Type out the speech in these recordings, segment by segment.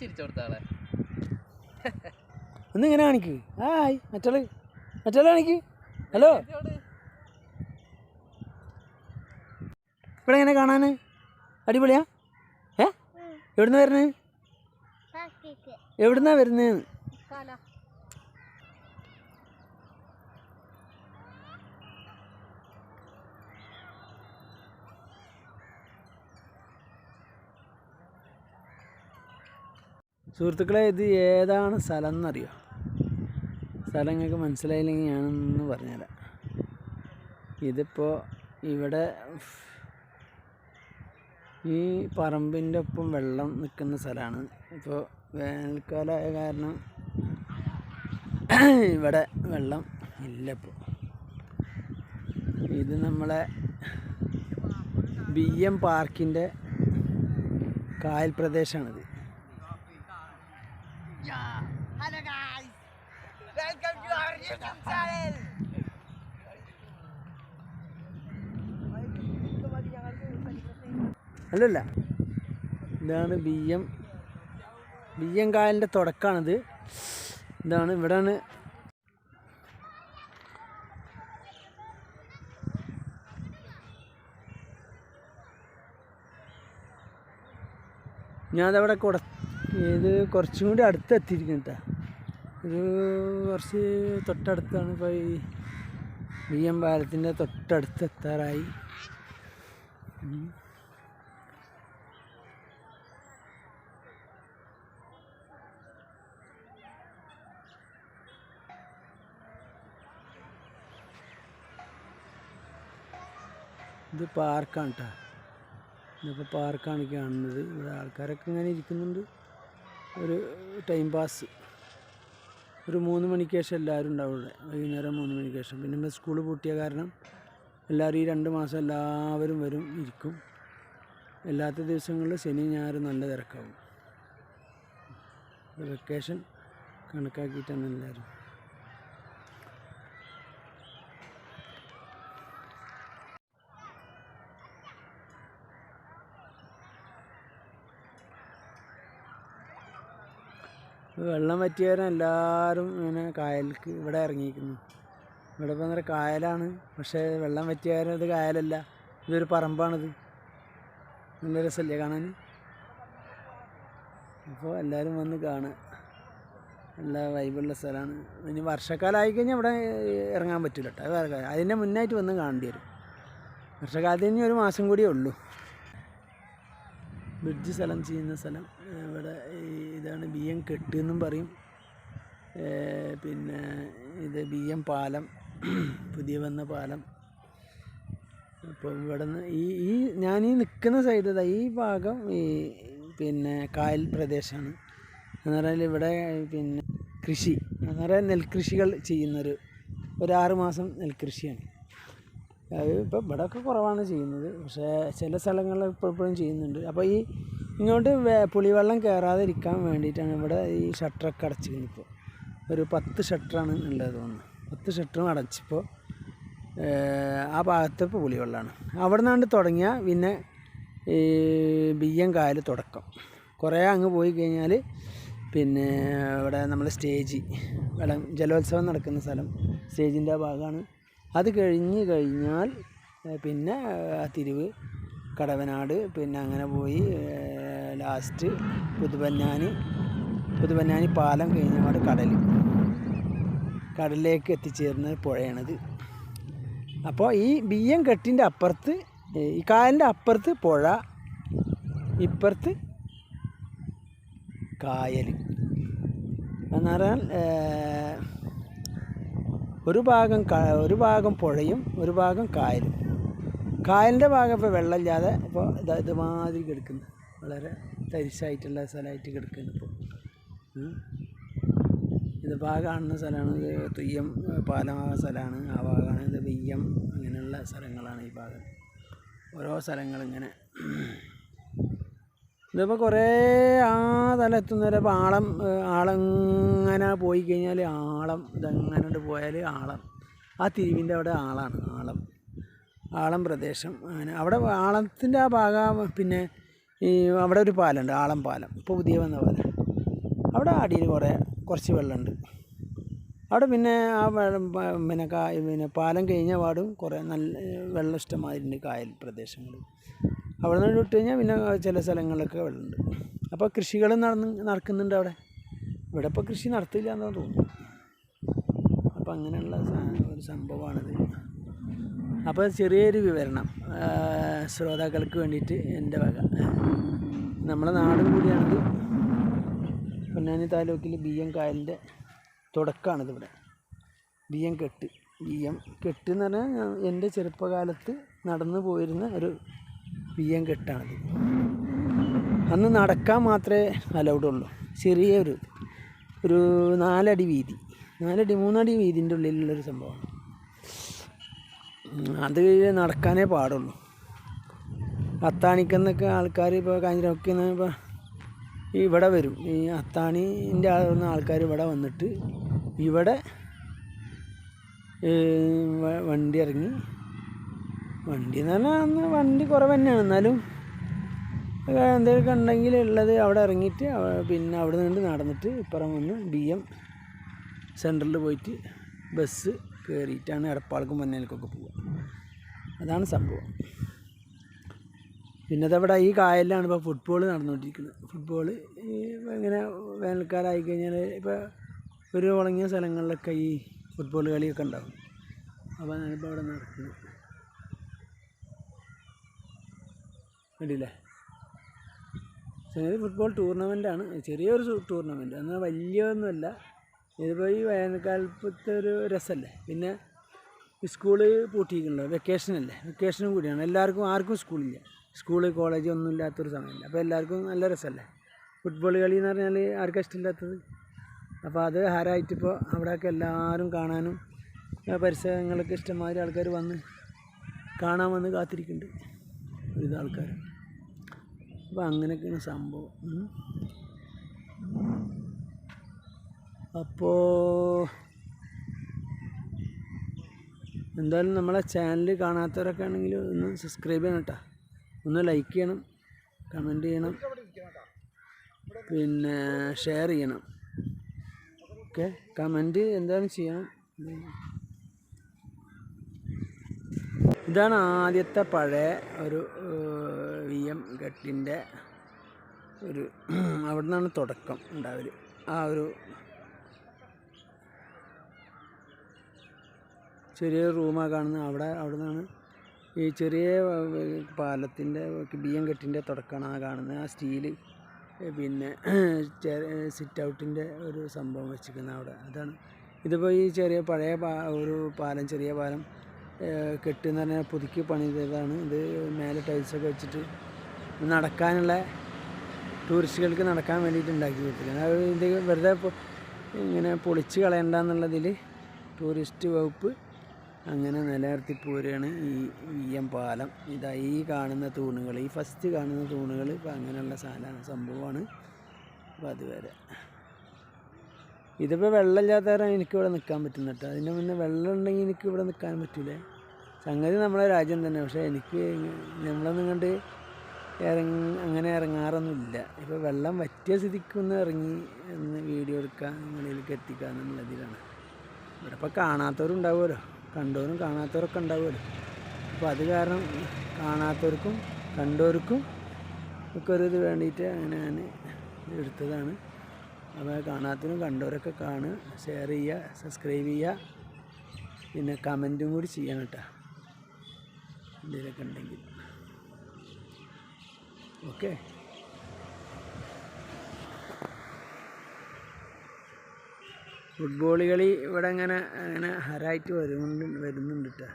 ചിരിച്ചു കൊടുത്താളെ ഒന്ന് ഇങ്ങനെ കാണിക്ക്. ഹായ് മറ്റാൾ. മറ്റാൾ കാണിക്ക്. ഹലോ. ഇവിടെ എങ്ങനെ കാണാൻ അടിപൊളിയാ? ഏ? എവിടുന്ന വരുന്നത് എവിടുന്നാ വരുന്നത് സുഹൃത്തുക്കളെ ഇത് ഏതാണ് സ്ഥലം എന്നറിയോ സ്ഥലം നിങ്ങൾക്ക് മനസ്സിലായില്ലെങ്കിൽ ഞാനൊന്ന് പറഞ്ഞുതരാം. ഇതിപ്പോൾ ഇവിടെ ഈ പറമ്പിന്റെ ഒപ്പം വെള്ളം നിൽക്കുന്ന സ്ഥലമാണ്. ഇപ്പോൾ വേനൽക്കാലമായ കാരണം ഇവിടെ വെള്ളം ഇല്ല ഇപ്പോൾ ഇത് നമ്മളെ ബി എം പാർക്കിന്റെ കായൽ പ്രദേശമാണിത്. അല്ലല്ല ഇതാണ് ബി എം ബി എം കായലിന്റെ തുടക്കമാണിത് ഇതാണ് ഇവിടെയാണ് ഞാനതവിടെ കുട ഇത് കുറച്ചും കൂടി അടുത്ത് എത്തിയിരിക്കുന്നു കേട്ടോ ഒരു കുറച്ച് തൊട്ടടുത്താണ്. ഇപ്പോൾ ഈ ബി എം പാലത്തിന്റെ തൊട്ടടുത്ത് എത്താറായി ഇത് പാർക്കാണ് കേട്ടോ ഇതിപ്പോൾ പാർക്കാണ് കാണുന്നത്. ഇവിടെ ആൾക്കാരൊക്കെ ഇങ്ങനെ ഇരിക്കുന്നുണ്ട്. ഒരു ടൈം പാസ്. ഒരു മൂന്ന് മണിക്ക് ശേഷം എല്ലാവരും ഉണ്ടാവും ഇവിടെ. വൈകുന്നേരം മൂന്ന് മണിക്ക് ശേഷം. പിന്നെ നമ്മൾ സ്കൂൾ പൂട്ടിയ കാരണം എല്ലാവരും ഈ രണ്ട് മാസം എല്ലാവരും വരും ഇരിക്കും. അല്ലാത്ത ദിവസങ്ങളിൽ ശനി ഞായർ നല്ല തിരക്കാവും. വെക്കേഷൻ കണക്കാക്കിയിട്ടാണ് എല്ലാവരും. വെള്ളം പറ്റിയവരും എല്ലാവരും ഇങ്ങനെ കായലിക്ക് ഇവിടെ ഇറങ്ങിയിരിക്കുന്നു. ഇവിടെ ഇപ്പോൾ നേരെ കായലാണ്. പക്ഷേ വെള്ളം പറ്റിയവരും ഇത് കായലല്ല. ഇതൊരു പറമ്പാണിത്. നല്ല രസമല്ലേ കാണാൻ? അപ്പോൾ എല്ലാവരും വന്ന് കാണുക. നല്ല വൈബുള്ള സ്ഥലമാണ്. ഇനി വർഷക്കാലമായി കഴിഞ്ഞാൽ ഇവിടെ ഇറങ്ങാൻ പറ്റില്ല കേട്ടോ. വേറെ അതിന്റെ മുന്നായിട്ട് വന്ന് കാണേണ്ടി വരും. വർഷക്കാലത്ത് ഇനി ഒരു മാസം കൂടിയേ ഉള്ളൂ. ബ്രിഡ്ജ് സ്ഥലം ചെയ്യുന്ന സ്ഥലം ഇവിടെ ഇതാണ് ബി എം കെട്ട് എന്നും പറയും. പിന്നെ ഇത് ബി എം പാലം പുതിയ വന്ന പാലം. അപ്പോൾ ഇവിടെ നിന്ന് ഈ ഈ ഞാൻ ഈ നിൽക്കുന്ന സൈഡ് ഈ ഭാഗം ഈ പിന്നെ കായൽ പ്രദേശമാണ്. എന്ന് പറഞ്ഞാൽ ഇവിടെ പിന്നെ കൃഷി എന്ന് പറഞ്ഞാൽ നെൽകൃഷികൾ ചെയ്യുന്നൊരു ഒരു ആറ് മാസം നെൽകൃഷിയാണ്. അത് ഇപ്പോൾ ഇവിടെയൊക്കെ കുറവാണ് ചെയ്യുന്നത്. പക്ഷേ ചില സ്ഥലങ്ങളിൽ ഇപ്പോഴും ചെയ്യുന്നുണ്ട്. അപ്പോൾ ഈ ഇങ്ങോട്ട് പുളിവെള്ളം കയറാതെ ഇരിക്കാൻ വേണ്ടിയിട്ടാണ് ഇവിടെ ഈ ഷട്ടറൊക്കെ അടച്ചിരുന്നത് ഇപ്പോൾ. ഒരു പത്ത് ഷട്ടറാണ് ഉള്ളത് തോന്നുന്നു. പത്ത് ഷട്ടറും അടച്ചിപ്പോൾ ആ ഭാഗത്ത് ഇപ്പോൾ പുളിവെള്ളമാണ്. അവിടെ നിന്നാണ്ട് തുടങ്ങിയാൽ പിന്നെ ഈ ബിയ്യം കായൽ തുടക്കം. കുറേ അങ്ങ് പോയി കഴിഞ്ഞാൽ പിന്നെ ഇവിടെ നമ്മൾ സ്റ്റേജ് വെള്ളം ജലോത്സവം നടക്കുന്ന സ്ഥലം സ്റ്റേജിന്റെ ഭാഗമാണ്. അത് കഴിഞ്ഞ് കഴിഞ്ഞാൽ പിന്നെ തിരിവ് കടവനാട് പിന്നെ അങ്ങനെ പോയി ലാസ്റ്റ് പുതുപന്നാനി പുതുപന്നാനി പാലം കഴിഞ്ഞപാട് കടൽ കടലിലേക്ക് എത്തിച്ചേർന്ന പുഴയാണിത്. അപ്പോൾ ഈ ബിയ്യം കെട്ടിന്റെ അപ്പുറത്ത് ഈ കായലിന്റെ അപ്പുറത്ത് പുഴ ഇപ്പുറത്ത് കായൽ. എന്ന് പറഞ്ഞാൽ ഒരു ഭാഗം ഒരു ഭാഗം പുഴയും ഒരു ഭാഗം കായലും. കായലിന്റെ ഭാഗം ഇപ്പോൾ വെള്ളമില്ലാതെ ഇപ്പോൾ ഇതാ ഇതുമാതിരി കിടക്കുന്നു. വളരെ തരിശായിട്ടുള്ള സ്ഥലമായിട്ട് കിടക്കുന്നു ഇപ്പോൾ. ഇത് ഭാഗം കാണുന്ന സ്ഥലമാണ്. തുയ്യം പാലമാക സ്ഥലമാണ്. ആ ഭാഗമാണ്. ഇത് വെയ്യം അങ്ങനെയുള്ള സ്ഥലങ്ങളാണ് ഈ ഭാഗം. ഓരോ സ്ഥലങ്ങളിങ്ങനെ. ഇതിപ്പോൾ കുറേ ആ തല എത്തുന്നവരെ ഇപ്പോൾ ആളം ആളങ്ങനെ പോയി കഴിഞ്ഞാൽ ആളം ഇതങ്ങനെ പോയാൽ ആളം. ആ തിരിവിന്റെ അവിടെ ആളാണ് ആളം. ആളം പ്രദേശം. അങ്ങനെ. അവിടെ ആളത്തിന്റെ ആ ഭാഗം പിന്നെ ഈ അവിടെ ഒരു പാലമുണ്ട് ആളം പാലം ഇപ്പോൾ പുതിയ വന്ന പാലം. അവിടെ അടിയിൽ കുറേ കുറച്ച് വെള്ളമുണ്ട്. അവിടെ പിന്നെ ആ പിന്നെ കാ പിന്നെ പാലം കഴിഞ്ഞ പാടും കുറേ നല്ല വെള്ളം ഇഷ്ടമായിട്ടുണ്ട് കായൽ പ്രദേശങ്ങൾ അവിടെ നിന്ന് വിട്ട് കഴിഞ്ഞാൽ പിന്നെ ചില സ്ഥലങ്ങളിലൊക്കെ വെള്ളമുണ്ട്. അപ്പോൾ കൃഷികൾ നടന്ന് നടക്കുന്നുണ്ട് അവിടെ. ഇവിടെ ഇപ്പോൾ കൃഷി നടത്തില്ല എന്നാണ് തോന്നുന്നു. അപ്പോൾ അങ്ങനെയുള്ള ഒരു സംഭവമാണിത് അപ്പോൾ ചെറിയൊരു വിവരണം ശ്രോതാക്കൾക്ക് വേണ്ടിയിട്ട് എന്റെ വക. നമ്മളെ നാടും കൂടിയാണെങ്കിൽ പൊന്നാനി താലൂക്കിൽ ബി എം കായലിന്റെ തുടക്കമാണിത് ഇവിടെ. ബി എം കെട്ട് ബി എം കെട്ട് എന്ന് പറഞ്ഞാൽ എന്റെ ചെറുപ്പകാലത്ത് നടന്നു പോയിരുന്ന ഒരു ബി എം കെട്ടാണിത്. അന്ന് നടക്കാൻ മാത്രമേ അലൗഡ് ഉള്ളൂ. ചെറിയൊരു ഒരു നാലടി വീതി നാലടി മൂന്നടി വീതിന്റെ ഉള്ളിലുള്ളൊരു സംഭവമാണ്. അത് നടക്കാനേ പാടുള്ളൂ. അത്താണിക്കെന്നൊക്കെ ആൾക്കാർ ഇപ്പോൾ കാഞ്ഞിരമൊക്കെ ഇപ്പോൾ ഇവിടെ വരും. ഈ അത്താണിന്റെ ആളുന്ന ആൾക്കാർ ഇവിടെ വന്നിട്ട് ഇവിടെ വണ്ടി ഇറങ്ങി. വണ്ടി എന്ന് പറഞ്ഞാൽ അന്ന് വണ്ടി കുറവ് തന്നെയാണ് എന്നാലും എന്തെങ്കിലുമൊക്കെ ഉണ്ടെങ്കിൽ ഉള്ളത് അവിടെ ഇറങ്ങിയിട്ട് പിന്നെ അവിടെ നിന്ന് നടന്നിട്ട് ഇപ്പുറം വന്ന് ബി എം സെന്ററിൽ പോയിട്ട് ബസ് കയറിയിട്ടാണ് എടപ്പാൾക്കും മന്നേൽക്കൊക്കെ പോവുക. അതാണ് സംഭവം. പിന്നെ അതവിടെ ഈ കായലിലാണ് ഇപ്പോൾ ഫുട്ബോൾ നടന്നുകൊണ്ടിരിക്കുന്നത്. ഫുട്ബോൾ ഇങ്ങനെ വേനൽക്കാലമായി കഴിഞ്ഞാൽ ഇപ്പോൾ ഒരു ഉണങ്ങിയ സ്ഥലങ്ങളിലൊക്കെ ഈ ഫുട്ബോൾ കളിയൊക്കെ ഉണ്ടാകും അപ്പോൾ ഞാനിപ്പോൾ അവിടെ നടക്കുന്നത്. കണ്ടില്ലേ? ചെറിയ ഫുട്ബോൾ ടൂർണമെന്റാണ് ചെറിയൊരു ടൂർണമെന്റ് എന്നാൽ വലിയൊന്നുമല്ല ഇതിപ്പോൾ ഈ വേനൽക്കാലത്തെ ഒരു രസമല്ലേ പിന്നെ സ്കൂൾ പൂട്ടിയിട്ടുണ്ടോ വെക്കേഷനല്ലേ വെക്കേഷനും കൂടിയാണ്. എല്ലാവർക്കും ആർക്കും സ്കൂളില്ല. സ്കൂൾ കോളേജ് ഒന്നും ഇല്ലാത്തൊരു സമയമല്ല. അപ്പോൾ എല്ലാവർക്കും നല്ല രസമല്ലേ ഫുട്ബോൾ കളി എന്ന് പറഞ്ഞാൽ ആർക്കും ഇഷ്ടമില്ലാത്തത്? അപ്പോൾ അത് ഹരായിട്ടിപ്പോൾ അവിടെയൊക്കെ എല്ലാവരും കാണാനും പരിസരങ്ങളൊക്കെ ഇഷ്ടംമാതിരി ആൾക്കാർ വന്ന് കാണാൻ വന്ന് കാത്തിരിക്കുന്നുണ്ട്. ഒരുവിധ ആൾക്കാർ അപ്പോൾ അങ്ങനെയൊക്കെയാണ് സംഭവം. അപ്പോൾ എന്തായാലും നമ്മളെ ചാനൽ കാണാത്തവരൊക്കെ ആണെങ്കിൽ ഒന്ന് സബ്സ്ക്രൈബ് ചെയ്യണം കേട്ടോ ഒന്ന് ലൈക്ക് ചെയ്യണം കമന്റ് ചെയ്യണം പിന്നെ ഷെയർ ചെയ്യണം. ഓക്കെ കമന്റ് എന്തായാലും ചെയ്യണം ഇതാണ് ആദ്യത്തെ പഴയ ഒരു വി എം ഘട്ടിന്റെ ഒരു അവിടെ നിന്നാണ് തുടക്കം ഉണ്ടാവൽ. ആ ഒരു ചെറിയ റൂമാണ് കാണുന്നത് അവിടെ അവിടെ നിന്നാണ് ഈ ചെറിയ പാലത്തിന്റെ ബിയം കെട്ടിന്റെ തുടക്കമാണ് ആ കാണുന്നത് ആ സ്റ്റീൽ പിന്നെ സിറ്റ് ഔട്ടിന്റെ ഒരു സംഭവം വെച്ചിരിക്കുന്നത് അവിടെ. അതാണ്. ഇതിപ്പോൾ ഈ ചെറിയ പഴയ ഒരു പാലം ചെറിയ പാലം കെട്ടെന്ന് പറഞ്ഞാൽ പുതുക്കി പണിതതാണ്. ഇത് മേലെ ടൈൽസൊക്കെ വെച്ചിട്ട് നടക്കാനുള്ള ടൂറിസ്റ്റുകൾക്ക് നടക്കാൻ വേണ്ടിയിട്ട് ഉണ്ടാക്കി കൊടുത്തിരിക്കുന്നത്. അത് ഇത് വെറുതെ ഇങ്ങനെ പൊളിച്ച് കളയണ്ടെന്നുള്ളതിൽ ടൂറിസ്റ്റ് വകുപ്പ് അങ്ങനെ നിലനിർത്തി പോരുകയാണ് ഈ എം പാലം. ഇതാ ഈ കാണുന്ന തൂണുകൾ. ഈ ഫസ്റ്റ് കാണുന്ന തൂണുകൾ ഇപ്പം അങ്ങനെയുള്ള സാധനമാണ് സംഭവമാണ് അപ്പോൾ അതുവരെ. ഇതിപ്പോൾ വെള്ളമില്ലാത്തവരാണ് എനിക്കിവിടെ നിൽക്കാൻ പറ്റുന്നത് കേട്ടോ അതിന്റെ മുന്നേ വെള്ളം ഉണ്ടെങ്കിൽ എനിക്ക് ഇവിടെ നിൽക്കാൻ പറ്റില്ലേ സംഗതി നമ്മളെ രാജ്യം തന്നെ. പക്ഷേ എനിക്ക് നമ്മളൊന്നും കണ്ട് ഇറങ്ങി അങ്ങനെ ഇറങ്ങാറൊന്നുമില്ല. ഇപ്പോൾ വെള്ളം വറ്റിയ സ്ഥിതിക്ക് ഒന്ന് ഇറങ്ങി ഒന്ന് വീഡിയോ എടുക്കാൻ നിങ്ങളിലേക്ക് എത്തിക്കുക എന്നുള്ളതിലാണ് ഇവിടെ ഇപ്പോൾ കാണാത്തവരുണ്ടാവുമല്ലോ. കണ്ടവരും കാണാത്തവരൊക്കെ ഉണ്ടാവുമല്ലോ. അപ്പോൾ അത് കാരണം കാണാത്തവർക്കും കണ്ടവർക്കും ഒക്കെ ഒരു ഇത് വേണ്ടിയിട്ട് അങ്ങനെ ഞാൻ എടുത്തതാണ്. അപ്പോൾ കാണാത്തവരും കണ്ടവരൊക്കെ കാണുക ഷെയർ ചെയ്യുക സബ്സ്ക്രൈബ് ചെയ്യുക. പിന്നെ കമന്റും കൂടി ചെയ്യണം കേട്ടോ. എന്തെങ്കിലുമൊക്കെ ഉണ്ടെങ്കിൽ. ഓക്കെ ഫുട്ബോൾ കളി ഇവിടെ ഇങ്ങനെ അങ്ങനെ ഹരായിട്ട് വരുന്നുണ്ട് വരുന്നുണ്ട് കേട്ടോ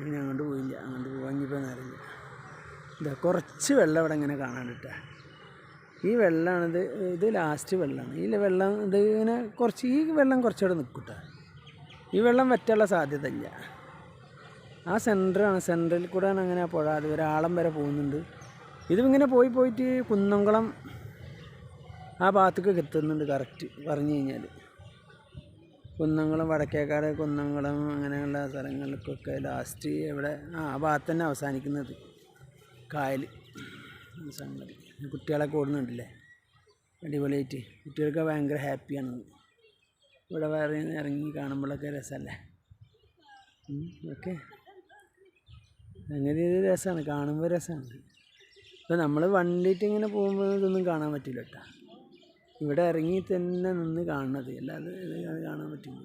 ഞാൻ അങ്ങോട്ട് പോയില്ല അങ്ങോട്ട് പോകാൻ ഇനിയിപ്പോൾ നേരമില്ല. ഇതാ കുറച്ച് വെള്ളം ഇവിടെ ഇങ്ങനെ കാണാണ്ട് കേട്ടോ ഈ വെള്ളമാണിത് ഇത് ലാസ്റ്റ് വെള്ളമാണ് ഈ വെള്ളം ഇത് ഇങ്ങനെ കുറച്ച് ഈ വെള്ളം കുറച്ചുകൂടെ നിൽക്കും കേട്ടോ ഈ വെള്ളം വറ്റാനുള്ള സാധ്യത ഇല്ല ആ സെന്ററാണ് സെന്ററിൽ കൂടെയാണ് അങ്ങനെ പുഴ അത് ഒരാളം വരെ പോകുന്നുണ്ട്. ഇത് ഇങ്ങനെ പോയി പോയിട്ട് കുന്നംകുളം ആ ഭാഗത്തേക്ക് എത്തുന്നുണ്ട് കറക്റ്റ് പറഞ്ഞു കഴിഞ്ഞാൽ കുന്നംകുളം വടക്കേക്കാട് കുന്നംകുളം അങ്ങനെയുള്ള സ്ഥലങ്ങൾക്കൊക്കെ ലാസ്റ്റ് ഇവിടെ ആ ആ ഭാഗത്ത് തന്നെ അവസാനിക്കുന്നത്. കായൽ സംഗതി. കുട്ടികളൊക്കെ ഓടുന്നുണ്ടല്ലേ അടിപൊളിയായിട്ട്. കുട്ടികൾക്ക് ഭയങ്കര ഹാപ്പിയാണ് ഇവിടെ വേറെ ഇറങ്ങി കാണുമ്പോഴൊക്കെ രസമല്ലേ? ഓക്കെ അങ്ങനെ രസമാണ് കാണുമ്പോൾ രസമാണ്. ഇപ്പോൾ നമ്മൾ വണ്ടിയിട്ട് ഇങ്ങനെ പോകുമ്പോൾ ഇതൊന്നും കാണാൻ പറ്റില്ല കേട്ടോ. ഇവിടെ ഇറങ്ങി തന്നെ നിന്ന് കാണുന്നത് അല്ലാതെ കാണാൻ പറ്റില്ല.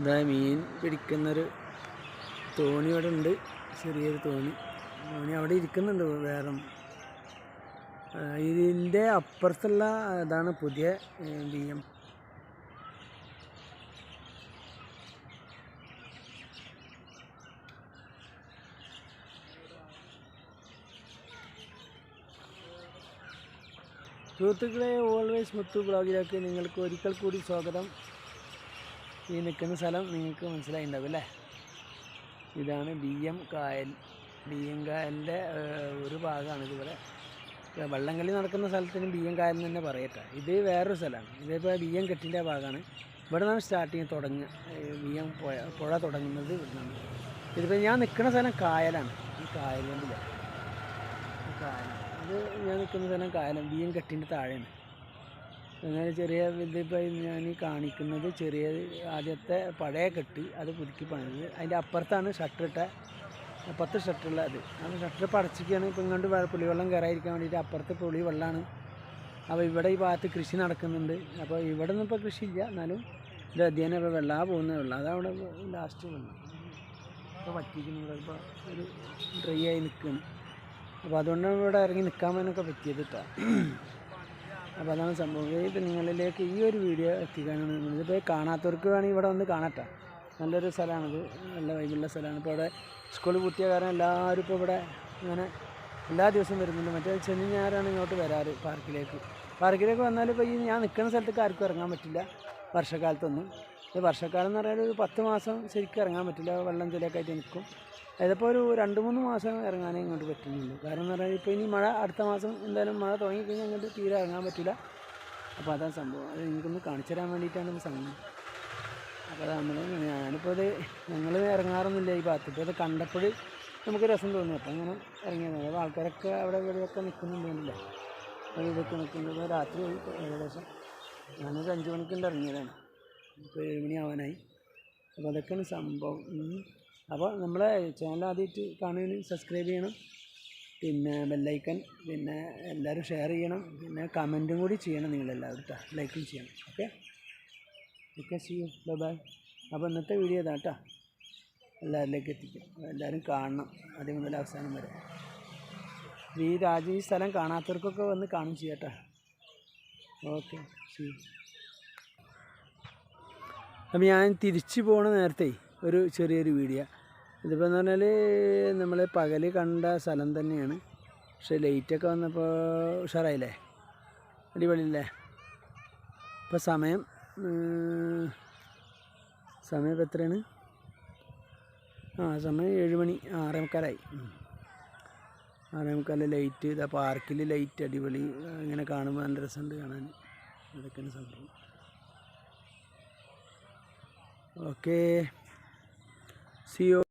ഇതാ മീൻ പിടിക്കുന്നൊരു തോണി ഇവിടെ ഉണ്ട്. ചെറിയൊരു തോണി. തോണി അവിടെ ഇരിക്കുന്നുണ്ട് വേറെ. ഇതിന്റെ അപ്പുറത്തുള്ള ഇതാണ് പുതിയ ബി എം. സുഹൃത്തുക്കളെ ഓൾവേസ് മുത്തു ബ്ലോഗിലേക്ക് നിങ്ങൾക്ക് ഒരിക്കൽ കൂടി സ്വാഗതം. ഈ നിൽക്കുന്ന സ്ഥലം നിങ്ങൾക്ക് മനസ്സിലായിണ്ടാവും അല്ലേ? ഇതാണ് ബി എം കായൽ. ബി എം കായലിന്റെ ഒരു ഭാഗമാണ് ഇതുപോലെ. വള്ളംകളി നടക്കുന്ന സ്ഥലത്തിന് ബി എം കായൽ എന്ന് തന്നെ പറയട്ടെ ഇത് വേറൊരു സ്ഥലമാണ്. ഇതിപ്പോൾ ബി എം കെട്ടിന്റെ ഭാഗമാണ്. ഇവിടെ നിന്നാണ് സ്റ്റാർട്ടിങ് തുടങ്ങുക ബി എം പുഴ പുഴ തുടങ്ങുന്നത് ഇവിടെ നിന്നാണ് ഇതിപ്പോൾ ഞാൻ നിൽക്കുന്ന സ്ഥലം കായലാണ്. ഈ കായലിന്റെ കായൽ. ഇത് ഞാൻ നിൽക്കുന്ന സ്ഥലം കായലും ബി കെട്ടിന്റെ താഴെയാണ്. അങ്ങനെ ചെറിയ ഇതിപ്പോൾ ഞാൻ കാണിക്കുന്നത് ചെറിയ ആദ്യത്തെ പഴയ കെട്ടി അത് പുതുക്കി പണിത്. അതിന്റെ അപ്പുറത്താണ് ഷട്ടറിട്ട പത്ത് ഷട്ടറുള്ള അത് ആ ഷട്ടർ പടച്ചിരിക്കുകയാണ്. ഇപ്പം ഇങ്ങോട്ട് പുളിവെള്ളം കയറാതിരിക്കാൻ വേണ്ടിയിട്ട് അപ്പുറത്തെ പുളി വെള്ളമാണ് അപ്പോൾ ഇവിടെ ഈ ഭാഗത്ത് കൃഷി നടക്കുന്നുണ്ട്. അപ്പോൾ ഇവിടെ നിന്ന് ഇപ്പോൾ ഇല്ല. എന്നാലും ഇത് അധ്യയനം ഇപ്പോൾ വെള്ളാ പോകുന്നേ ഉള്ളൂ. അതവിടെ ലാസ്റ്റ് വെള്ളം. ഇപ്പോൾ വറ്റിക്കുന്നു ഇപ്പോൾ ഒരു ഡ്രൈ ആയി നിൽക്കുകയാണ്. അപ്പോൾ അതുകൊണ്ടാണ് ഇവിടെ ഇറങ്ങി നിൽക്കാൻ വേനൊക്കെ പറ്റിയത് കേട്ടോ അപ്പോൾ അതാണ് സംഭവം. ഇത് നിങ്ങളിലേക്ക് ഈ ഒരു വീഡിയോ എത്തിക്കാനാണ് ഇതിപ്പോൾ കാണാത്തവർക്ക് വേണമെങ്കിൽ ഇവിടെ വന്ന് കാണട്ടെ. നല്ലൊരു സ്ഥലമാണിത് നല്ല വൈബുള്ള സ്ഥലമാണ്. ഇപ്പോൾ അവിടെ സ്കൂൾ പൂട്ടിയ കാരണം എല്ലാവരും ഇപ്പോൾ ഇവിടെ ഇങ്ങനെ എല്ലാ ദിവസവും വരുന്നുണ്ട്. മറ്റേ ശനി ഞായറാണ് ഇങ്ങോട്ട് വരാറ് പാർക്കിലേക്ക്. പാർക്കിലേക്ക് വന്നാൽ ഇപ്പോൾ ഈ ഞാൻ നിൽക്കുന്ന സ്ഥലത്തേക്ക് ആർക്കും ഇറങ്ങാൻ പറ്റില്ല. വർഷക്കാലത്തൊന്നും. വർഷക്കാലം എന്ന് പറഞ്ഞാൽ ഒരു പത്ത് മാസം ശരിക്കും ഇറങ്ങാൻ പറ്റില്ല. വെള്ളം ചെളിയൊക്കെ ആയിട്ട് നിൽക്കും അതിപ്പോൾ ഒരു രണ്ട് മൂന്ന് മാസം ഇറങ്ങാനേ ഇങ്ങോട്ട് പറ്റുന്നുള്ളൂ. കാരണം എന്ന് പറഞ്ഞാൽ ഇപ്പോൾ ഇനി മഴ അടുത്ത മാസം എന്തായാലും മഴ തുടങ്ങിക്കഴിഞ്ഞാൽ ഇങ്ങോട്ട് തീരെ ഇറങ്ങാൻ പറ്റില്ല അപ്പോൾ അതാണ് സംഭവം. അത് എനിക്കൊന്ന് കാണിച്ചു തരാൻ വേണ്ടിയിട്ടാണ് സംഭവം. അപ്പോൾ അത് നമ്മൾ ഞാനിപ്പോൾ അത് ഞങ്ങൾ ഇറങ്ങാറൊന്നുമില്ല. ഈ ഭാഗത്ത് ഇപ്പോൾ അത് കണ്ടപ്പോൾ നമുക്ക് രസം തോന്നി. അപ്പോൾ അങ്ങനെ ഇറങ്ങിയത് അപ്പോൾ ആൾക്കാരൊക്കെ അവിടെ ഇവിടെയൊക്കെ നിൽക്കുന്നുണ്ടല്ല അപ്പോൾ ഇതൊക്കെ നിൽക്കുന്നത് രാത്രി ഏകദേശം ഞാനൊരു അഞ്ച് മണിക്കുണ്ട് ഇറങ്ങിയതാണ്. ഇപ്പോൾ ഏഴ് മണി ആവാനായി. അപ്പോൾ അതൊക്കെയാണ് സംഭവം. അപ്പോൾ നമ്മളെ ചാനൽ ആദ്യമായിട്ട് കാണുന്നതിന് സബ്സ്ക്രൈബ് ചെയ്യണം. പിന്നെ ബെല്ലൈക്കൻ പിന്നെ എല്ലാവരും ഷെയർ ചെയ്യണം. പിന്നെ കമന്റും കൂടി ചെയ്യണം നിങ്ങളെല്ലാവരും കേട്ടോ ലൈക്കും ചെയ്യണം. Okay okay see you bye bye അപ്പോൾ ഇന്നത്തെ വീഡിയോ ഇതാ കേട്ടോ എല്ലാവരിലേക്ക് എത്തിക്കും. എല്ലാവരും കാണണം. ആദ്യം മുതൽ അവസാനം വരെ. ഈ രാജ്യം ഈ സ്ഥലം കാണാത്തവർക്കൊക്കെ വന്ന് കാണും ചെയ്യട്ടെ ഓക്കെ യു അപ്പം ഞാൻ തിരിച്ചു പോണ നേരത്തെ ഒരു ചെറിയൊരു വീഡിയോ ഇതിപ്പോൾ എന്ന് പറഞ്ഞാൽ നമ്മൾ പകൽ കണ്ട സ്ഥലം തന്നെയാണ്. പക്ഷേ ലൈറ്റൊക്കെ വന്നപ്പോൾ ഉഷാറായില്ലേ? അടിപൊളിയല്ലേ? ഇപ്പോൾ സമയം സമയം ഇപ്പോൾ എത്രയാണ്? ആ സമയം ഏഴ് മണി ആറേ മുക്കാലായി. ആറേ മുക്കാലിൽ ലൈറ്റ് ഇതാ പാർക്കിൽ ലൈറ്റ് അടിപൊളി. ഇങ്ങനെ കാണുമ്പോൾ നല്ല രസമുണ്ട് കാണാൻ. അതൊക്കെയാണ് സംഭവം. ഓക്കേ സിയോ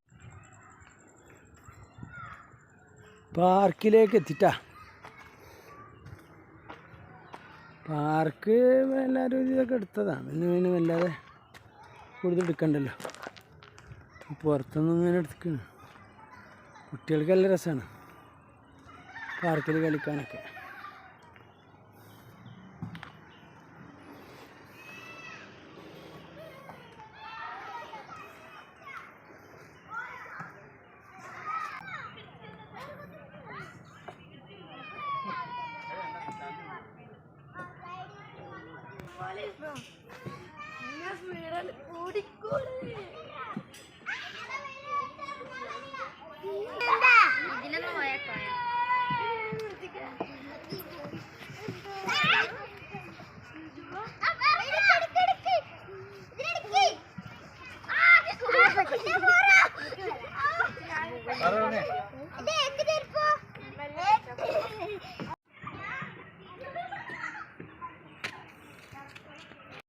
പാർക്കിലേക്ക് എത്തിട്ടാ പാർക്ക് എല്ലാവരും ഇതൊക്കെ എടുത്തതാണ്. പിന്നെ പിന്നെ വല്ലാതെ കൂടുതൽ എടുക്കണ്ടല്ലോ. പുറത്തുനിന്ന് ഇങ്ങനെ എടുക്കുന്നു കുട്ടികൾക്ക് നല്ല രസമാണ്. പാർക്കിൽ കളിക്കാനൊക്കെ.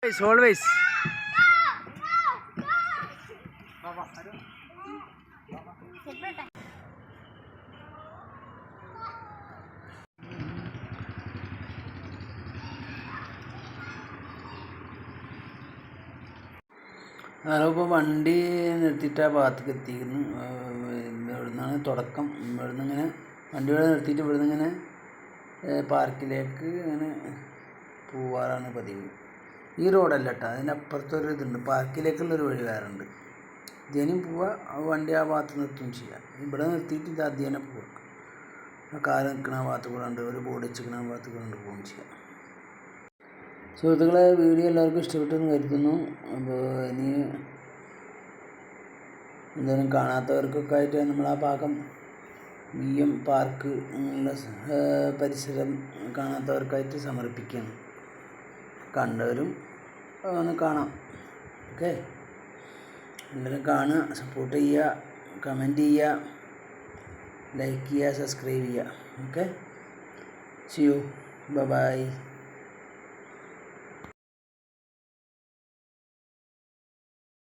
ഓൾവേസ് ഓൾവേസ് ഞാനിപ്പോൾ വണ്ടി നിർത്തിയിട്ട് ആ ഭാഗത്തേക്ക് എത്തിയിരുന്നു ഇവിടെ നിന്നാണ് തുടക്കം. ഇവിടെ നിന്ന് ഇങ്ങനെ വണ്ടി ഇവിടെ നിർത്തിയിട്ട് ഇവിടെ നിന്ന് ഇങ്ങനെ പാർക്കിലേക്ക് ഇങ്ങനെ പോവാറാണ് പതിവ്. ഈ റോഡല്ല കേട്ടോ അതിന്റെ അപ്പുറത്തൊരു ഇതുണ്ട് പാർക്കിലേക്കുള്ളൊരു വഴി വേറെ ഉണ്ട് ധ്യാനം പോവുക വണ്ടി ആ ഭാഗത്ത് നിർത്തുകയും ചെയ്യാം. ഇവിടെ നിർത്തിയിട്ട് ഇത് അധ്യയനം പോവുക കാർ നിൽക്കണ ഭാഗത്ത് കൂടെ ഉണ്ട്. ഒരു ബോർഡ് വെച്ചിരിക്കണ ഭാഗത്ത് കൂടെ ഉണ്ട് പോവുകയും ചെയ്യാം. സുഹൃത്തുക്കളെ വീഡിയോ എല്ലാവർക്കും ഇഷ്ടപ്പെട്ടെന്ന് കരുതുന്നു. അപ്പോൾ ഇനി എന്തെങ്കിലും കാണാത്തവർക്കൊക്കെ ആയിട്ട് നമ്മൾ ആ ഭാഗം വി എം പാർക്ക് അങ്ങനെയുള്ള പരിസരം കാണാത്തവർക്കായിട്ട് സമർപ്പിക്കുകയാണ്. കണ്ടവരും ഒന്ന് കാണാം. ഓക്കെ? എല്ലാവരും കാണുക സപ്പോർട്ട് ചെയ്യുക കമന്റ് ചെയ്യുക ലൈക്ക് ചെയ്യുക സബ്സ്ക്രൈബ് ചെയ്യുക. ഓക്കെ? See you by